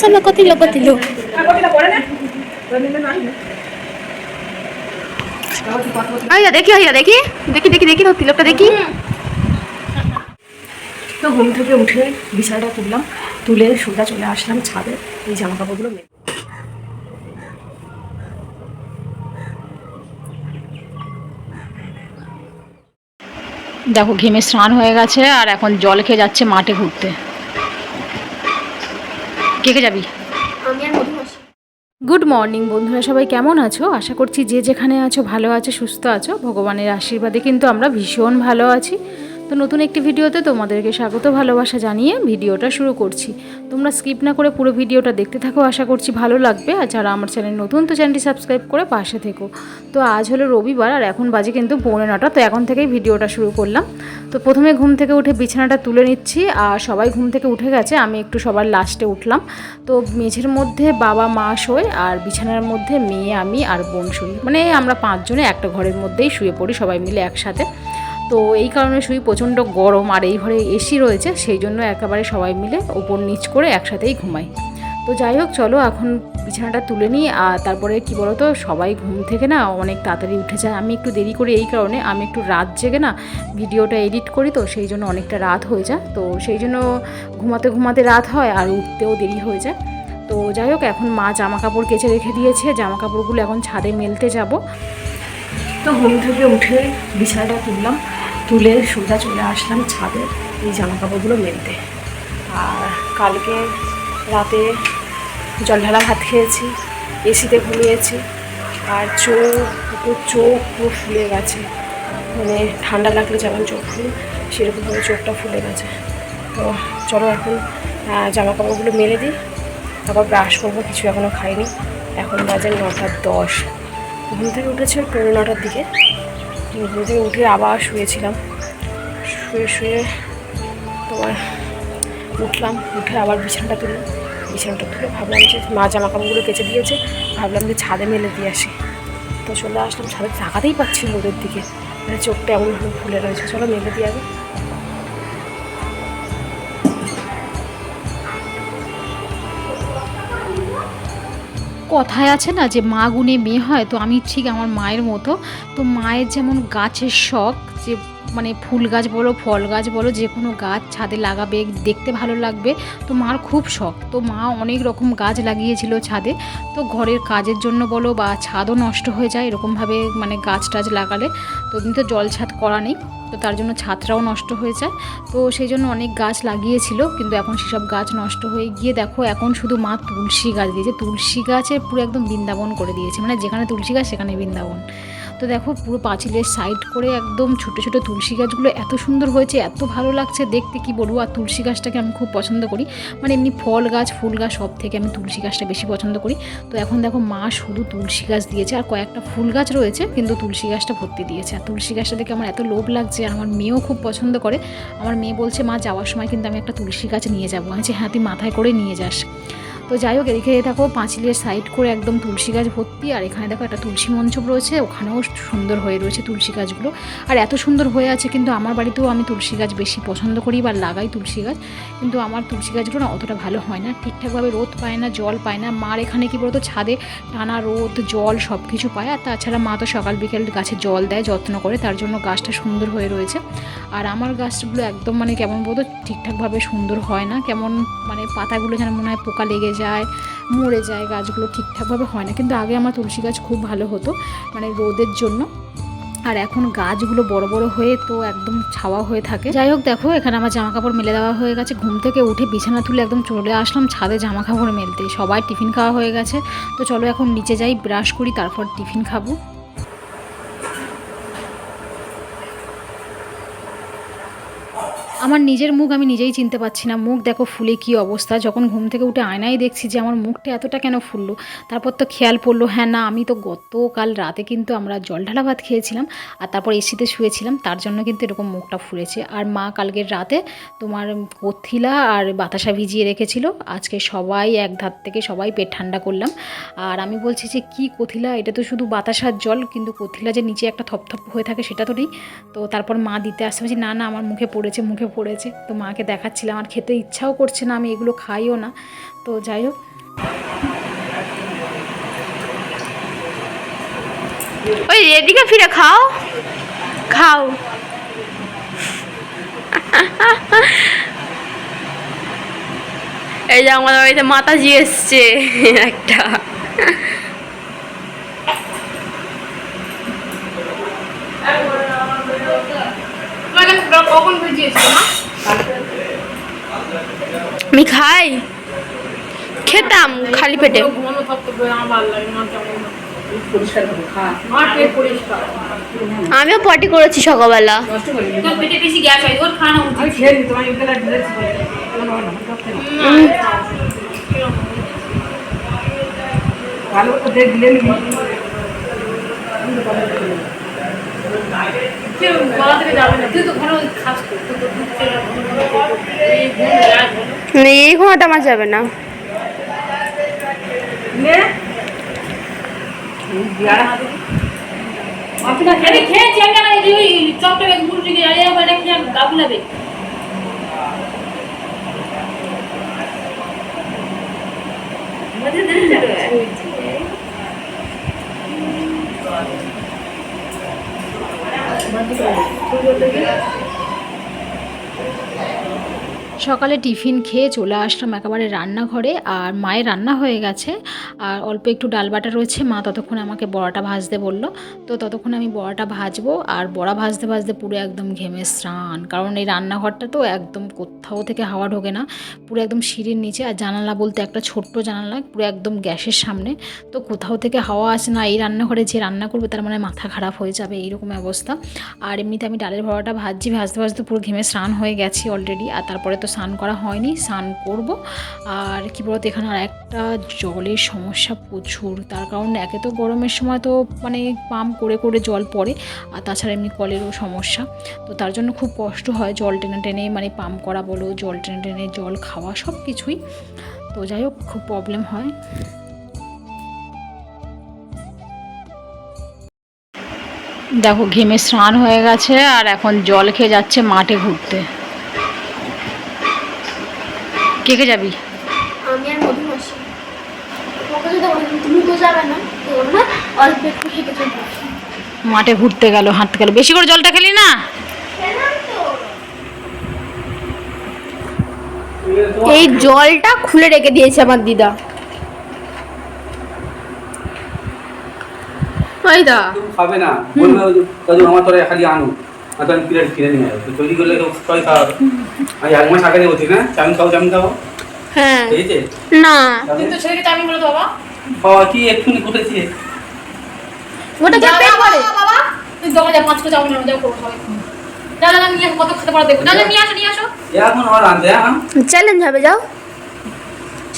sama kotilo kotilo. আইয়া দেখি আইয়া দেখি। দেখি দেখি দেখি তোর তিলকটা দেখি। তো ঘুম থেকে উঠে বিছানাটা তুললাম তুলে সোজা চলে আসলাম ছাদে এই জামা কাপড়গুলো মেলে। দেখো ঘেমে স্নান হয়ে গেছে আর এখন জল খেয়ে যাচ্ছে মাঠে ঘুরতে। কে কে যাবি গুড মর্নিং বন্ধুরা সবাই কেমন আছো? আশা করছি যে যেখানে আছো ভালো আছো সুস্থ আছো ভগবানের আশীর্বাদে কিন্তু আমরা ভীষণ ভালো আছি। তো নতুন একটি ভিডিওতে তোমাদেরকে স্বাগত, ভালোবাসা জানিয়ে ভিডিওটা শুরু করছি। তোমরা স্কিপ না করে পুরো ভিডিওটা দেখতে থাকো, আশা করছি ভালো লাগবে। আর যারা আমার চ্যানেল নতুন, তো চ্যানেলটি সাবস্ক্রাইব করে পাশে থেকো। তো আজ হলো রবিবার, আর এখন বাজে কিন্তু পৌনে নটা, তো এখন থেকেই ভিডিওটা শুরু করলাম। তো প্রথমে ঘুম থেকে উঠে বিছানাটা তুলে নিচ্ছি, আর সবাই ঘুম থেকে উঠে গেছে, আমি একটু সবার লাস্টে উঠলাম। তো মেঝের মধ্যে বাবা, মা শোয়, আর বিছানার মধ্যে মেয়ে, আমি আর বোন শুই। মানে আমরা পাঁচজনে একটা ঘরের মধ্যেই শুয়ে পড়ি, সবাই মিলে একসাথে। তো এই কারণে শুই প্রচণ্ড গরম আর এই ঘরে এসি রয়েছে, সেই জন্য একেবারে সবাই মিলে ওপর নিচ করে একসাথেই ঘুমাই। তো যাই হোক, চলো এখন বিছানাটা তুলে নিই, আর তারপরে কি বলতো, সবাই ঘুম থেকে না অনেক তাড়াতাড়ি উঠে যায়। আমি একটু দেরি করি এই কারণে, আমি একটু রাত জেগে না ভিডিওটা এডিট করি, তো সেই জন্য অনেকটা রাত হয়ে যায়। তো সেই জন্য ঘুমাতে ঘুমাতে রাত হয় আর উঠতেও দেরি হয়ে যায়। তো যাই হোক, এখন মা জামা কাপড় কেচে রেখে দিয়েছে জামা কাপড়গুলো এখন ছাদে মেলতে যাব। তো ঘুম থেকে উঠে বিছানাটা তুললাম। তুলে সোজা চলে আসলাম ছাদে এই জামা কাপড়গুলো মেলতে। আর কালকে রাতে জল ঢালা ভাত খেয়েছি, এসিতে ঘুমিয়েছি, আর চোখ, পুরো চোখ পুরো ফুলে গেছে। মানে ঠান্ডা লাগলে যেমন চোখ ফুলে, সেরকমভাবে চোখটা ফুলে গেছে। তো চলো এখন জামা কাপড়গুলো মেলে দিই। তারপর ব্রাশ করব, কিছু এখনও খাইনি। এখন বাজে নটা দশ। ঘুম থেকে উঠেছে পনেরো নটার দিকে। ঘুম থেকে উঠে আবার শুয়েছিলাম। শুয়ে শুয়ে তোমার উঠলাম, উঠে আবার বিছানাটা তুললাম বিছানাটা তুলে ভাবলাম যে মা জামা কাপড়গুলো কেচে দিয়েছে, ভাবলাম যে ছাদে মেলে দিয়ে আসি। তো চলে আসলাম, ছাদে তাকাতেই পাচ্ছি রোদের দিকে। মানে চোখটা এমনভাবে ফুলে রয়েছে। চলো মেলে দিয়ে আগে কথায় আছে না যে মা গুণে মেয়ে হয়, তো আমি ঠিক আমার মায়ের মতো। তো মায়ের যেমন গাছের শখ যে মানে ফুল গাছ বলো, ফল গাছ বলো, যে কোনো গাছ ছাদে লাগাবে, দেখতে ভালো লাগবে। তো মার খুব শখ। তো মা অনেক রকম গাছ লাগিয়েছিল ছাদে। তো ঘরের কাজের জন্য বলো বা ছাদও নষ্ট হয়ে যায় এরকমভাবে মানে গাছ টাছ লাগালে। তো কিন্তু জল ছাদ করা নেই। তো তার জন্য ছাদটাও নষ্ট হয়ে যায়। তো সেই জন্য অনেক গাছ লাগিয়েছিল, কিন্তু এখন সেসব গাছ নষ্ট হয়ে গিয়ে দেখো এখন শুধু মা তুলসী গাছ দিয়েছে। তুলসী গাছে পুরো একদম বৃন্দাবন করে দিয়েছে। মানে যেখানে তুলসী গাছ সেখানে বৃন্দাবন। তো দেখো পুরো পাঁচিলের সাইড করে একদম ছোটো ছোটো তুলসী গাছগুলো এত সুন্দর হয়েছে, এত ভালো লাগছে দেখতে, কি বলব? আর তুলসী গাছটাকে আমি খুব পছন্দ করি। মানে এমনি ফল গাছ, ফুল গাছ সব থেকে আমি তুলসী গাছটা বেশি পছন্দ করি। তো এখন দেখো মা শুধু তুলসী গাছ দিয়েছে, আর কয়েকটা ফুল গাছ রয়েছে, কিন্তু তুলসী গাছটা ভর্তি দিয়েছে। আর তুলসী গাছটা দেখে আমার এত লোভ লাগছে, আর আমার মেয়েও খুব পছন্দ করে। আমার মেয়ে বলছে, মা, যাওয়ার সময় কিন্তু আমি একটা তুলসী গাছ নিয়ে যাব। আমি হ্যাঁ তুই মাথায় করে নিয়ে যাস। তো যাই হোক, এদিকে দেখো পাঁচিলের সাইড করে একদম তুলসী গাছ ভর্তি, আর এখানে দেখো একটা তুলসী মঞ্চ রয়েছে, ওখানেও সুন্দর হয়ে রয়েছে তুলসী গাছগুলো। আর এত সুন্দর হয়ে আছে কিন্তু আমার বাড়িতেও আমি তুলসী গাছ বেশি পছন্দ করি বা লাগাই তুলসী গাছ, কিন্তু আমার তুলসী গাছগুলো না অতটা ভালো হয় না। ঠিকঠাকভাবে রোদ পায় না, জল পায় না, মার এখানে কি বলতো, ছাদে টানা রোদ, জল সব কিছু পায়, আর তাছাড়া মা তো সকাল বিকেল গাছে জল দেয়, যত্ন করে, তার জন্য গাছটা সুন্দর হয়ে রয়েছে। আর আমার গাছগুলো একদম মানে কেমন বলতো, ঠিকঠাকভাবে সুন্দর হয় না, কেমন মানে পাতাগুলো যেন মনে হয় পোকা লেগে যায়, মরে যায়, গাছগুলো ঠিকঠাকভাবে হয় না। কিন্তু আগে আমার তুলসী গাছ খুব ভালো হতো মানে রোদের জন্য। আর এখন গাছগুলো বড় বড় হয়ে তো একদম ছাওয়া হয়ে থাকে। যাই হোক দেখো, এখানে আমার জামা কাপড় মেলে দেওয়া হয়ে গেছে। ঘুম থেকে উঠে বিছানা তুলে একদম চলে আসলাম ছাদে জামা কাপড় মেলতে। সবাই টিফিন খাওয়া হয়ে গেছে। তো চলো এখন নিচে যাই, ব্রাশ করি, তারপর টিফিন খাব। আমার নিজের মুখ আমি নিজেই চিনতে পারছি না। মুখ দেখো ফুলে কি অবস্থা? যখন ঘুম থেকে উঠে আয়নায় দেখছি যে আমার মুখটা এতটা কেন ফুললো? তারপর তো খেয়াল পড়ল হ্যাঁ না, আমি তো গতকাল রাতে কিন্তু আমরা জল ঢালা ভাত খেয়েছিলাম আর তারপর এসিতে শুয়েছিলাম, তার জন্য কিন্তু এরকম মুখটা ফুলেছে। আর মা কালকের রাতে তোমার কথিলা আর বাতাসা ভিজিয়ে রেখেছিল। আজকে সবাই এক ধার থেকে সবাই পেট ঠান্ডা করলাম। আর আমি বলছি যে, কি কথিলা? এটা তো শুধু বাতাসার জল, কিন্তু কথিলা যে নিচে একটা থপথপ হয়ে থাকে সেটা তো নেই। তো তারপর মা দিতে আসতে বলছি, না না, আমার মুখে পড়েছে, মুখে করেছে। তো মাকে দেখাচ্ছিলাম, আর খেতে ইচ্ছাও করছে না, আমি এগুলো খাইও না। তো যাই হোক। ওই এদিকে ফিরে খাও। খাও। এই যে আমাদের বাড়িতে মাতাজি এসছে একটা। কখন বুঝিয়েছিল না আমি খাই। খেতাম খালি পেটে। আমিও পটি করেছি সকালবেলা। হয় ভালো করে কেউ গলা থেকে যাবে না তুই তো ঘন খাস তো তো দুধ এই না, ঘুমাতে আমার যাবে না। নে। matemática সকালে টিফিন খেয়ে চলে আসলাম একেবারে রান্নাঘরে আর মায়ের রান্না হয়ে গেছে। আর অল্প একটু ডাল বাটা রয়েছে, মা ততক্ষণ আমাকে বড়াটা ভাজতে বলল। তো ততক্ষণ আমি বড়াটা ভাজবো আর বড়া ভাজতে ভাজতে পুরো একদম ঘেমে স্নান। কারণ এই রান্নাঘরটা তো একদম কোথাও থেকে হাওয়া ঢোকে না, পুরো একদম সিঁড়ির নিচে আর জানালা বলতে একটা ছোট্ট জানালা পুরো একদম গ্যাসের সামনে। তো কোথাও থেকে হাওয়া আসে না, এই রান্নাঘরে যে রান্না করবে তার মানে মাথা খারাপ হয়ে যাবে, এইরকম অবস্থা। আর এমনিতে আমি ডালের বড়াটা ভাজছি, ভাজতে ভাজতে পুরো ঘেমে স্নান হয়ে গেছি অলরেডি আর তারপরে তো স্নান করা হয়নি, স্নান করব। আর কী বলতো, এখানে আর একটা জলের সমস্যা প্রচুর। তার কারণ একে তো গরমের সময় তো মানে পাম্প করে করে জল পড়ে, আর তাছাড়া এমনি কলেরও সমস্যা। তো তার জন্য খুব কষ্ট হয় জল টেনে টেনে মানে পাম্প করা বলো, জল টেনে টেনে জল খাওয়া, সব কিছুই। তো যাই হোক, খুব প্রবলেম হয়। দেখো, ঘেমে স্নান হয়ে গেছে, আর এখন জল খেয়ে যাচ্ছে মাঠে ঘুরতে। কে কে যাবি? আমি আর মধুমাসি তুমি তো যাবে না। অল্প একটু হেঁটে চলতে মাঠে ঘুরতে গেল হাঁটতে গেল। বেশি করে জলটা খেলি না? এই জলটা খুলে রেখে দিয়েছে আমার দিদা। খাবে না। বলবে আমার তোরা খালি আনো আর তো আমি প্লেট কিনে নিয়ে আসব। তৈরি করলে তো সবাই আমি এক মাস আগে বলছি না? চাউমিন খাব চাউমিন খাব? হ্যাঁ। খেয়েছে? না। কিন্তু ছেলেকে আমি বলে বাবা। বাবা কি এক্ষুনি ওটা কে বাবা তুই দোকানে যা পাঁচ করে চাউমিন যাও করব সবাই না না নিয়ে আসো কত খেতে পারো দেখো। না না, নিয়ে আসো নিয়ে আসো। এখন আমার আনতে হ্যাঁ চ্যালেঞ্জ হবে যাও।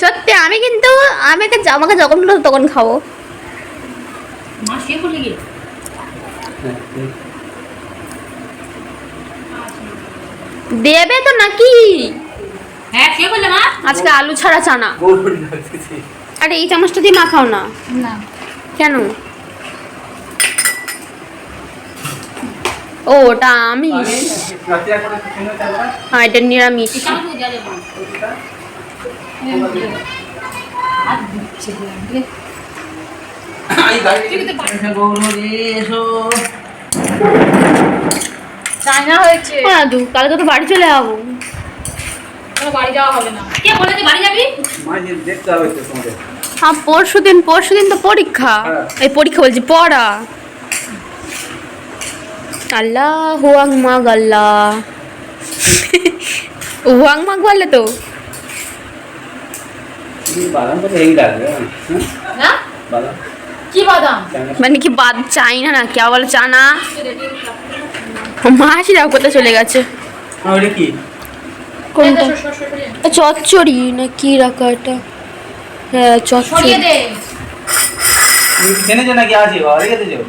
সত্যি আমি কিন্তু আমাকে আমাকে যখন তখন খাব। মা শুয়ে পড়লে গিয়ে? দেবে তো নাকি? হ্যাঁ মা? আজকে আলু ছাড়া চানা। আরে এই চামচটা দিয়ে মাখাও না। না। কেন? ও ওটা আমি রাতে এখন কিনে চাইবা হ্যাঁ এটা নিরামিষ এসো। চায়না হয়েছে। হ্যাঁ দু কালকে তো বাড়ি চলে যাব। বাড়ি যাওয়া হবে না? কে বলেছে বাড়ি যাবি? দেখতে হবে তো তোমাদের। হ্যাঁ পরশু দিন পরশু দিন তো পরীক্ষা। হ্যাঁ। এই পরীক্ষা বলছি পড়া। আল্লাহ হুয়াং মাগ আল্লাহ হুয়াং মাগ বললে তো। হ্যাঁ? না? বাদাম। কি বাদাম? মানে কি বাদ চাই না না। কে বলে চানা মাসি দাও কোথায় চলে গেছে। কি? কোনটা? চচ্চড়ি না কি রাখা এটা? হ্যাঁ চচ্চড়ি। আছে? বাবা রেখে দিয়েছ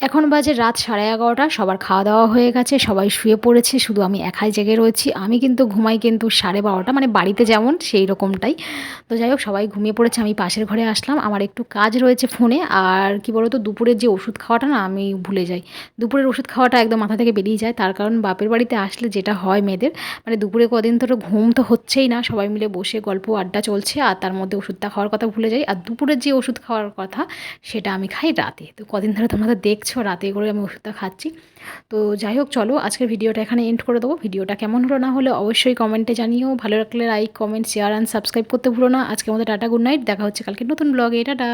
এখন বাজে রাত সাড়ে এগারোটা, সবার খাওয়া দাওয়া হয়ে গেছে, সবাই শুয়ে পড়েছে, শুধু আমি একাই জেগে রয়েছি। আমি কিন্তু ঘুমাই কিন্তু সাড়ে বারোটা মানে বাড়িতে যেমন সেই রকমটাই। তো যাই হোক, সবাই ঘুমিয়ে পড়েছে, আমি পাশের ঘরে আসলাম। আমার একটু কাজ রয়েছে ফোনে, আর কি বলতো, দুপুরের যে ওষুধ খাওয়াটা না, আমি ভুলে যাই। দুপুরের ওষুধ খাওয়াটা একদম মাথা থেকে বেরিয়ে যায়। তার কারণ বাপের বাড়িতে আসলে যেটা হয় মেয়েদের মানে দুপুরে কদিন ধরে ঘুম তো হচ্ছেই না, সবাই মিলে বসে গল্প আড্ডা চলছে, আর তার মধ্যে ওষুধটা খাওয়ার কথা ভুলে যাই। আর দুপুরের যে ওষুধ খাওয়ার কথা, সেটা আমি খাই রাতে। তো কদিন ধরে তোমরা তো দেখছ রাতে করে আমি ওষুধটা খাচ্ছি। তো যাই হোক, চলো আজকের ভিডিওটা এখানে এন্ড করে দেবো। ভিডিওটা কেমন হলো না হলে অবশ্যই কমেন্টে জানিও। ভালো লাগলে like comment share and subscribe করতে ভুলো না। আজকে আমাদের টাটা গুড নাইট দেখা হচ্ছে কালকে নতুন ব্লগে টাটা।